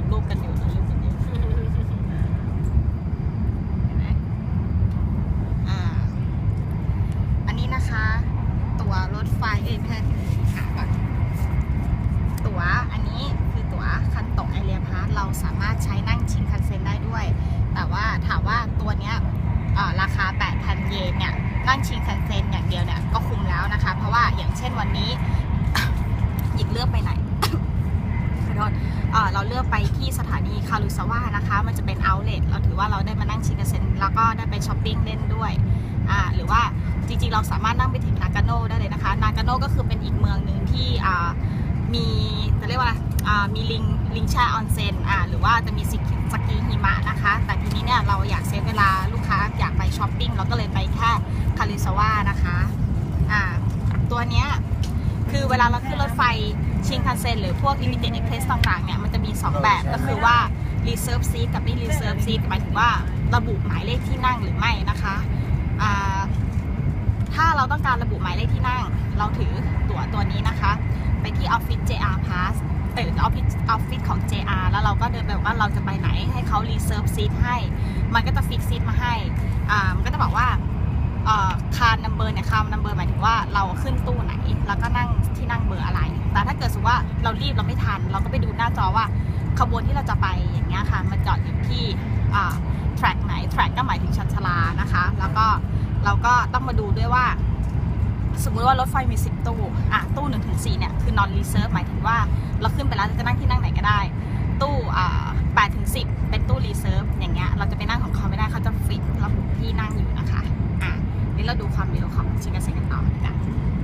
ดรูปกันอยู่นะรูปนี้เห็นไหมอ่า อันนี้นะคะ ตั๋วรถไฟเอ้ยเพื่อนตั๋วอันนี้คือตั๋วคันตกไอเรียพาร์ทเราสามารถใช้นั่งชิงคันเซ็นได้ด้วย แต่ว่าถามว่าตัวเนี้ยราคา 8,000 เยนเนี่ยนั่งชิงคันเซ็นอย่างเดียวเนี่ยก็คุ้มแล้วนะคะ เพราะว่าอย่างเช่นวันนี้หยิบเลือกไปไหนขอโทษ เราเลือกไปที่สถานีคารุซาวะนะคะ มันจะเป็นเอาท์เลทเราถือว่าเราได้มานั่งชินคันเซ็นแล้วก็ได้ไปช้อปปิ้งเล่นด้วยอ่าหรือว่าจริงๆ เราสามารถนั่งไปถึงนากาโน่ได้เลยนะคะ นากาโน่ก็คือเป็นอีกเมืองหนึ่งที่อ่ามีจะเรียกว่าอ่ามีลิงลิงแช่ออนเซ็นอ่าหรือว่าจะมีสกีสกีหิมะนะคะ แต่ทีนี้เนี่ยเราอยากเซฟเวลาลูกค้าอยากไปช้อปปิ้งเราก็เลยไปแค่คารุซาวะนะคะอ่าตัวเนี้ย คือเวลาเราขึ้นรถไฟชินคันเซ็นหรือพวก limited express ต่างๆเนี่ยมันจะมี 2 แบบก็คือว่า reserve seat กับไม่ reserve seat หมายถึงว่าระบุหมายเลขที่นั่งหรือไม่นะคะอ่าถ้าเราต้องการระบุหมายเลขที่นั่ง เราถือตั๋วตัวนี้นะคะ ไปที่ออฟฟิศ JR Pass เออออฟฟิศออฟฟิศของ JR แล้วเราก็เดินไปบอกว่าเราจะไปไหนให้เขา reserve seat ให้ มันก็จะ fix seat มาให้อ่ามันก็จะบอกว่า คาร์นัมเบอร์เนี่ยคาร์นัมเบอร์หมายถึงว่าเราขึ้นตู้ไหน แล้วก็นั่งที่นั่งเบอร์อะไร แต่ถ้าเกิดสมมติว่าเรารีบเราไม่ทัน เราก็ไปดูหน้าจอว่าขบวนที่เราจะไปอย่างเงี้ยค่ะ มันจอดอยู่ที่แทร็กไหนแทร็กก็หมายถึงชันชลานะคะ แล้วก็เราก็ต้องมาดูด้วยว่า สมมุติว่ารถไฟมี 10 ตู้อะตู้1ถึง4เนี่ยคือ non reserve หมายถึงว่าเราขึ้นไปแล้วจะนั่งที่นั่งไหนก็ได้ ตู้อ่า8ถึง10 เป็นตู้ reserve อย่างเงี้ยเราจะไปนั่งของเขาไม่ได้เขาจะ ฟิกระบุที่